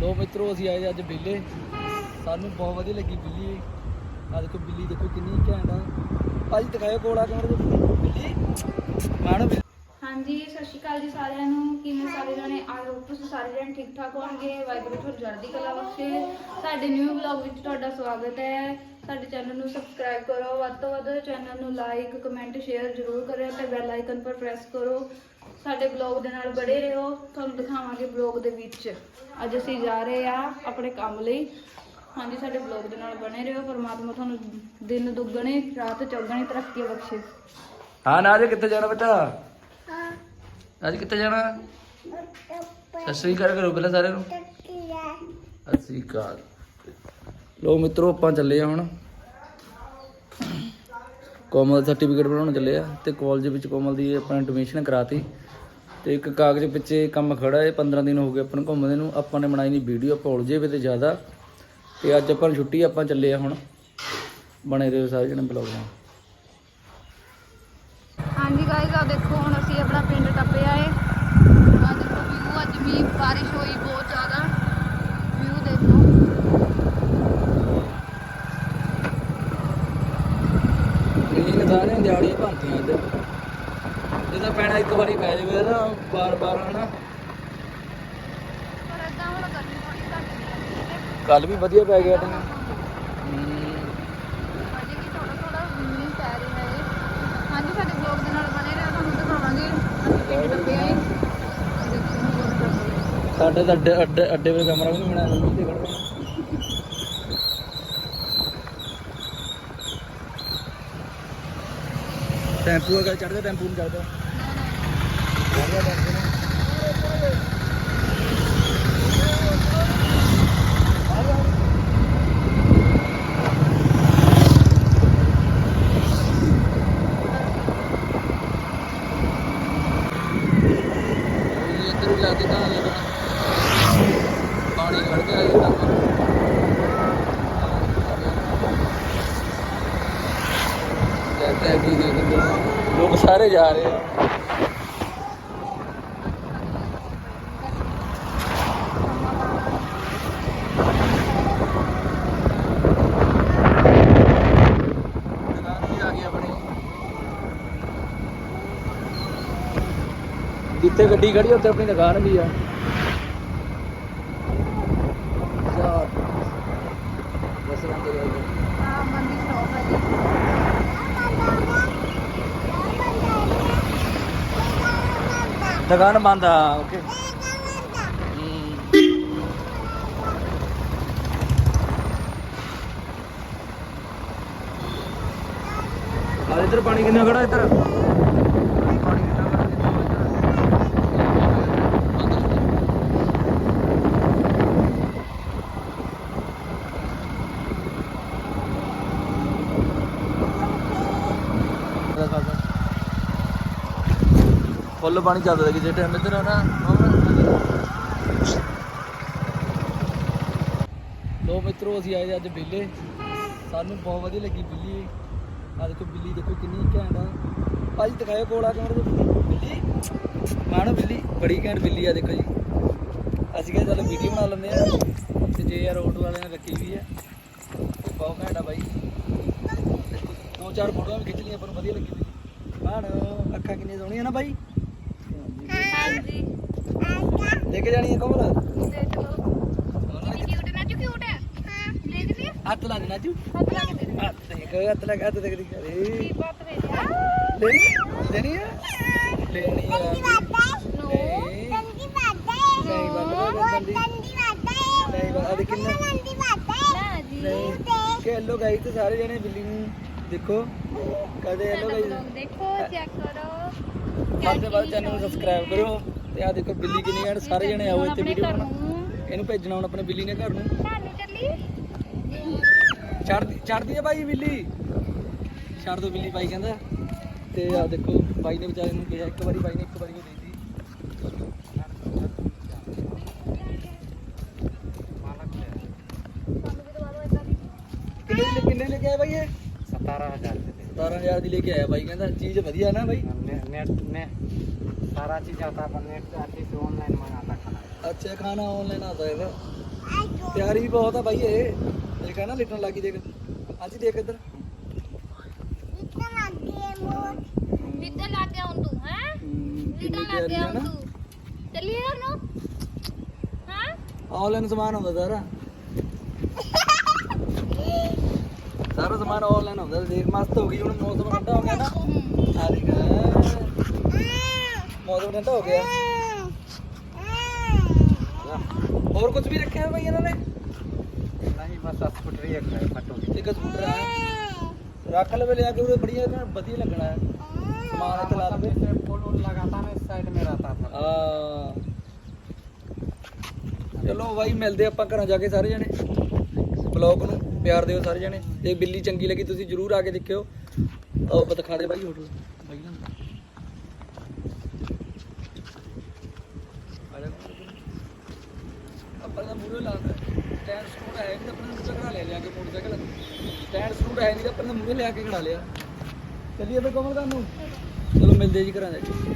ਲੋ ਮਿੱਤਰੋ, ਅਸੀਂ ਆਏ ਅੱਜ ਬਿੱਲੇ ਸਾਨੂੰ ਬਹੁਤ ਵਧੀਆ ਲੱਗੀ ਬਿੱਲੀ। ਆ ਦੇਖੋ ਬਿੱਲੀ ਦੇਖੋ ਕਿੰਨੀ ਘੈਂਟ ਆ। ਭਾਜੀ ਦਿਖਾਓ ਕੋਲਾ ਕੈਮਰੇ ਤੇ ਬਿੱਲੀ ਮਾਣੋ ਹਾਂਜੀ, ਸਤਿ ਸ਼੍ਰੀ ਅਕਾਲ ਜੀ ਸਾਰਿਆਂ ਨੂੰ। ਕਿਵੇਂ ਸਾਰੇ ਜਣੇ? ਆਏ ਹੋ ਤੁਸੀਂ ਸਾਰੇ ਜਣੇ ਠੀਕ ਠਾਕ ਹੋਣਗੇ ਵਾਹਿਗੁਰੂ ਤੁਹਾਨੂੰ ਚੜ੍ਹਦੀ ਕਲਾ ਬਖਸ਼ੇ। ਸਾਡੇ ਨਿਊ ਵਲੌਗ ਵਿੱਚ ਤੁਹਾਡਾ ਸਵਾਗਤ ਹੈ। ਸਾਡੇ ਚੈਨਲ ਨੂੰ ਸਬਸਕ੍ਰਾਈਬ ਕਰੋ। ਵੱਧ ਤੋਂ ਵੱਧ ਚੈਨਲ ਨੂੰ ਲਾਈਕ ਕਮੈਂਟ ਸ਼ੇਅਰ ਜ਼ਰੂਰ ਕਰਿਓ ਤੇ ਬੈਲ ਆਈਕਨ ਪਰ ਪ੍ਰੈਸ ਕਰੋ। ਸਾਡੇ ਬਲੌਗ ਦੇ ਨਾਲ ਬੜੇ ਰਹੋ। ਤੁਹਾਨੂੰ ਦਿਖਾਵਾਂਗੇ ਬਲੌਗ ਦੇ ਵਿੱਚ। ਅੱਜ ਅਸੀਂ ਜਾ ਰਹੇ ਆ ਆਪਣੇ ਕੰਮ ਲਈ। ਹਾਂਜੀ ਸਾਡੇ ਬਲੌਗ ਦੇ ਨਾਲ ਬਣੇ ਰਹੋ। ਪਰਮਾਤਮਾ ਤੁਹਾਨੂੰ ਦਿਨ ਦੁੱਗਣੇ ਰਾਤ ਚੌਗਣੀ ਤਰੱਕੀ ਬਖਸ਼ੇ। ਹਾਂ ਨਾ ਅੱਜ ਕਿੱਥੇ ਜਾਣਾ ਬੇਟਾ? ਅੱਜ ਕਿੱਥੇ ਜਾਣਾ? ਸਤਿ ਸ੍ਰੀ ਅਕਾਲ ਕਰੋ ਪਹਿਲਾਂ ਸਾਰਿਆਂ ਨੂੰ। ਸਤਿ ਸ੍ਰੀ ਅਕਾਲ। ਲੋ ਮਿੱਤਰੋ ਆਪਾਂ ਚੱਲੇ ਆ ਹੁਣ। ਕੋਮਲ ਸਰਟੀਫਿਕੇਟ ਬਣਾਉਣ ਚੱਲੇ ਆ ਤੇ ਕਾਲਜ ਵਿੱਚ ਕੋਮਲ ਦੀ ਆਪਾਂ ਐਡਮਿਸ਼ਨ ਕਰਾਤੀ। ਤੇ ਇੱਕ ਕਾਗਜ਼ ਪਿੱਛੇ ਕੰਮ ਖੜਾ ਹੈ 15 ਦਿਨ ਹੋ ਗਏ ਆਪਾਂ ਨੂੰ ਘੁੰਮਦੇ ਨੂੰ, ਆਪਾਂ ਨੇ ਬਣਾਈ ਨਹੀਂ ਵੀਡੀਓ ਆਪਾਂ ਉਲਝੇ ਵੇ ਤੇ ਜ਼ਿਆਦਾ। ਤੇ ਅੱਜ ਆਪਾਂ ਨੂੰ ਛੁੱਟੀ ਆਪਾਂ ਚੱਲੇ ਆ ਹੁਣ। ਬਣੇ ਰਹੋ ਸਾਰੇ ਜਣੇ ਬਲੌਗ ਨਾਲ। ਹਾਂਜੀ ਗਾਇਜ਼ ਆ ਦੇਖੋ ਹੁਣ ਅਸੀਂ ਆਪਣਾ ਪਿੰਡ ਟੱਪਿਆ ਏ ਆ ਦੇਖੋ ਵਿਊ, ਅੱਜ ਵੀ ਬਾਰਿਸ਼ ਹੋਈ ਬਹੁਤ ਜ਼ਿਆਦਾ ਵਿਊ ਦੇਖੋ ਇਹ ਸਾਰੇ ਦਿਹਾੜੀਆਂ ਭੰਤੀਆਂ ਇੱਧਰ। ਜਿਹਦਾ ਪੈਣਾ ਇੱਕ ਵਾਰੀ ਪੈ ਜਾਵੇ ਨਾ ਬਾਰ ਬਾਰ ਹਨਾ। ਪਰ ਏਦਾਂ ਹੁਣ ਗਰਮੀ ਥੋੜੀ ਘੱਟ ਗਈ ਹੈ। ਕੱਲ ਵੀ ਵਧੀਆ ਪੈ ਗਿਆ ਤਾਂ। ਅਜੇ ਵੀ ਥੋੜਾ ਥੋੜਾ ਮੀਂਹ ਪੈ ਰਿਹਾ ਏ। ਹਾਂਜੀ ਸਾਡੇ ਬਲੌਗ ਦੇ ਨਾਲ ਬਣੇ ਰਹੋ ਤੁਹਾਨੂੰ ਦਿਖਾਵਾਂਗੇ। ਅਸੀਂ ਪਿੰਡ ਟੱਪਿਆ ਏ ਦੇਖੋ ਹੁਣ ਬਹੁਤ ਟੱਪ ਸਾਡੇ ਤਾਂ ਅੱਡੇ ਅੱਡੇ ਅੱਡੇ ਵੇ ਕਮਰਾ ਵੀ ਨਹੀਂ ਬਣਾਇਆ ਤੇ ਖੜ੍ਹਨਾ। ਟੈਂਪੂ ਅਗਰ ਚੜਦਾ ਟੈਂਪੂ ਨੂੰ ਚੜਦਾ ਚੜ੍ਹਦਾ ਟੈਂਪੂ ਨੂੰ। ਇਹ ਇੱਧਰ ਵੀ ਲਾ ਕੇ ਤਾਂ ਲੱਗਣਾ ਪਾਣੀ ਖੜ ਗਿਆ ਇਹ ਤਾਂ ਕਹਿੰਦੇ ਆ ਕੀ ਦੇਖਦੇ ਆ। ਲੋਕ ਸਾਰੇ ਜਾ ਰਹੇ ਆ ਦੁਕਾਨ ਵੀ ਆ ਗਈ ਆਪਣੀ ਜਿੱਥੇ ਗੱਡੀ ਖੜੀ ਉੱਥੇ ਆਪਣੀ ਦੁਕਾਨ ਵੀ ਆ ਜਾ ਬਸ ਰੰਗ ਦੇ ਆ ਮੰਦੀ ਸ਼ੌਪ ਹੈ ਜੀ ਦੁਕਾਨ ਬੰਦ ਆ ਓਕੇ। ਆ। ਇੱਧਰ ਪਾਣੀ ਕਿੰਨਾ ਖੜਾ ਇੱਧਰ ਪਾਣੀ ਕਿੰਨਾ ਖੜਾ ਫੁੱਲ ਪਾਣੀ ਚੱਲਦਾ ਹੈ ਜੇ ਟਾਈਮ ਇੱਧਰ ਆ ਲੋ ਮਿੱਤਰੋ, ਅਸੀਂ ਆਏ ਅੱਜ ਬਿੱਲੇ ਸਾਨੂੰ ਬਹੁਤ ਵਧੀਆ ਲੱਗੀ ਬਿੱਲੀ। ਆ ਦੇਖੋ ਬਿੱਲੀ ਦੇਖੋ ਕਿੰਨੀ ਘੈਂਟ ਆ। ਭਾਜੀ ਦਿਖਾਓ ਕੋਲਾ ਕੈਮਰੇ ਤੇ ਬਿੱਲੀ? ਮਾਣੋ ਬਿੱਲੀ, ਬੜੀ ਘੈਂਟ ਬਿੱਲੀ ਆ, ਦੇਖੋ ਜੀ। ਅਸੀਂ ਕਿਹਾ ਚੱਲ ਵੀਡੀਓ ਬਣਾ ਲੈਂਦੇ ਆ ਤੇ ਜੇ ਯਾਰ ਆਟੋ ਵਾਲੇ ਨੇ ਰੱਖੀ ਵੀ ਆ ਬਹੁਤ ਘੈਂਟ ਆ ਬਾਈ। ਦੋ ਚਾਰ ਫੋਟੋਆਂ ਵੀ ਖਿੱਚ ਲਈਆਂ ਆਪਾਂ ਵਧੀਆ ਲੱਗੀ ਵੀ ਮਾਣੋ ਅੱਖਾਂ ਕਿੰਨੀਆਂ ਸੋਹਣੀਆਂ ਨਾ ਬਾਈ। ਹਾਂਜੀ। ਲੈ ਕੇ ਜਾਣੀ ਹੈ ਕੋਮਲ? ਦੇਖ ਲਓ। ਕਿਊਟ ਨਾ ਕਿਊਟ ਹੈ? ਹਾਂ ਦੇਖ ਲਈ ਹੱਥ ਲਾ ਦੇ ਨਾਜੂ। ਹੱਥ ਲਾ ਕੇ ਦੇ ਹੱਥ ਦੇਖ ਹੱਥ ਲਾ ਹੱਥ ਦੇਖ ਦੇਖ। ਅਰੇ। ਕੀ ਬਾਤ ਵੇ ਯਾਰ ਲੈਣੀ ਲੈਣੀ ਆ ਲੈਣੀ ਨੋ ਨਹੀਂ ਨਹੀਂ ਬੰਦ ਬੰਦੀ ਨਹੀਂ ਬੰਦ ਅਦੇ ਕਿੰਨਾ ਨਾ। ਜੀ। ਨਹੀਂ ਕਿ ਹੈਲੋ ਗਾਈਸ ਤੇ ਸਾਰੇ ਜਣੇ ਬਿੱਲੀ ਨੂੰ ਦੇਖੋ। ਕਦੇ ਹੈਲੋ ਗਾਈਸ ਦੇਖੋ ਚੈੱਕ ਕਰੋ। ਵੱਧ ਤੋਂ ਵੱਧ ਚੈਨਲ ਨੂੰ ਸਬਸਕ੍ਰਾਈਬ ਕਰੋ ਤੇ ਆ ਦੇਖੋ ਬਿੱਲੀ ਕਿੰਨੀ ਐਂਡ ਸਾਰੇ ਜਣੇ ਆਓ ਇੱਥੇ ਵੀਡੀਓ ਬਣਾ ਇਹਨੂੰ ਭੇਜਣਾ ਹੁਣ ਆਪਣੇ ਬਿੱਲੀ ਨੇ ਘਰ ਨੂੰ। ਤੁਹਾਨੂੰ ਚੱਲੀ? ਚੜਦੀ ਚੜਦੀ ਆ ਬਾਈ ਬਿੱਲੀ। ਛੱਡ ਦੋ ਬਿੱਲੀ ਬਾਈ ਕਹਿੰਦਾ। ਤੇ ਆ ਦੇਖੋ ਬਾਈ ਨੇ ਵਿਚਾਰੇ ਨੂੰ ਕਿਹਾ ਇੱਕ ਵਾਰੀ ਬਾਈ ਨੇ ਇੱਕ ਵਾਰੀ ਉਹ ਦੇਤੀ। ਕਿੰਨੇ ਦੀ ਕਿੰਨੇ ਲੈ ਕੇ ਆਏ ਬਾਈ ਇਹ? 17000 ਦੇ 17000 ਦੀ ਲੈ ਕੇ ਆਇਆ ਬਾਈ ਕਹਿੰਦਾ ਚੀਜ਼ ਵਧੀਆ ਨਾ ਬਾਈ नेट नेट सारा चीज आता है पर नेट से आती है ऑनलाइन मंगाता खाना ਅੱਛਾ ਖਾਣਾ ਆਨਲਾਈਨ ਆਦਾ ਹੈਗਾ ਤਿਆਰੀ ਵੀ ਬਹੁਤ ਆ ਬਾਈ ਇਹ ਦੇਖ ਆ ਨਾ ਲਿਟਣ ਲੱਗੀ ਦੇਖ ਅੱਜ ਦੇਖ ਇੱਧਰ ਲਿਟਣ ਲੱਗ ਗਿਆ ਹੁਣ ਤੂੰ ਸਾਰਾ ਸਮਾਨ ਆਨਲਾਈਨ ਹੁੰਦਾ ਦੇਖ ਮਸਤ ਹੋ ਗਈ ਹੁਣ ਮੌਸਮ ਠੰਡਾ ਹੋ ਗਿਆ ਨਾ। ਆ ਦੇਖ ਮੌਸਮ ਠੰਡਾ ਹੋ ਗਿਆ। ਹੋਰ ਕੁਝ ਵੀ ਰੱਖਿਆ ਹੈ ਭਾਈ ਇਹਨਾਂ ਨੇ? ਨਹੀਂ ਬਸ ਆ ਸਕੂਟਰ ਹੀ ਰੱਖਿਆ ਫਟੋ। ਇੱਕ ਸਕੂਟਰ ਆ ਰੱਖ ਲਵੇ ਲਿਆ ਕੇ ਉਹ ਬੜੀਆ ਵਧੀਆ ਲੱਗਣਾ ਹੈ। ਸਮਾਨ ਤੇ ਲਾ ਲਵੇ। ਫੋਨ ਲਗਾਤਾ ਮੈਂ ਸਾਈਡ ਮੇ ਰਹਤਾ ਥਾ ਹਾਂ। ਚਲੋ ਭਾਈ ਮਿਲਦੇ ਆਪਾਂ ਘਰਾਂ ਜਾ ਕੇ ਸਾਰੇ ਜਣੇ। ਬਲੌਗ ਨੂੰ। ਪਿਆਰ ਦਿਓ ਸਾਰੇ ਜਣੇ। ਤੇ ਬਿੱਲੀ ਚੰਗੀ ਲੱਗੀ, ਤੁਸੀਂ ਜਰੂਰ ਆ ਕੇ ਦੇਖਿਓ। ਆਓ, ਆਪਾਂ ਦਿਖਾ ਦੇ ਬਾਈ ਹੋਟਲ ਬਾਈ ਨਾ ਆਪਾਂ ਦਾ ਮੂਰੇ ਲਾਉਂਦਾ ਸਟੈਂਡ ਸਕੂਟ ਹੈ ਨਹੀਂ ਆਪਣੇ ਨੂੰ ਝਗੜਾ ਲੈ ਲਿਆ ਕੇ ਮੋਟਰਸਾਈਕਲ ਸਟੈਂਡ ਸਕੂਟ ਹੈ ਨਹੀਂ ਆਪਣੇ ਮੂਰੇ ਲਿਆ ਕੇ ਖੜਾ ਲਿਆ। ਚੱਲੀਏ ਬਈ ਕਮਲ ਨੂੰ ਚਲੋ ਮਿਲਦੇ ਜੀ ਘਰਾਂ ਜਾ ਕੇ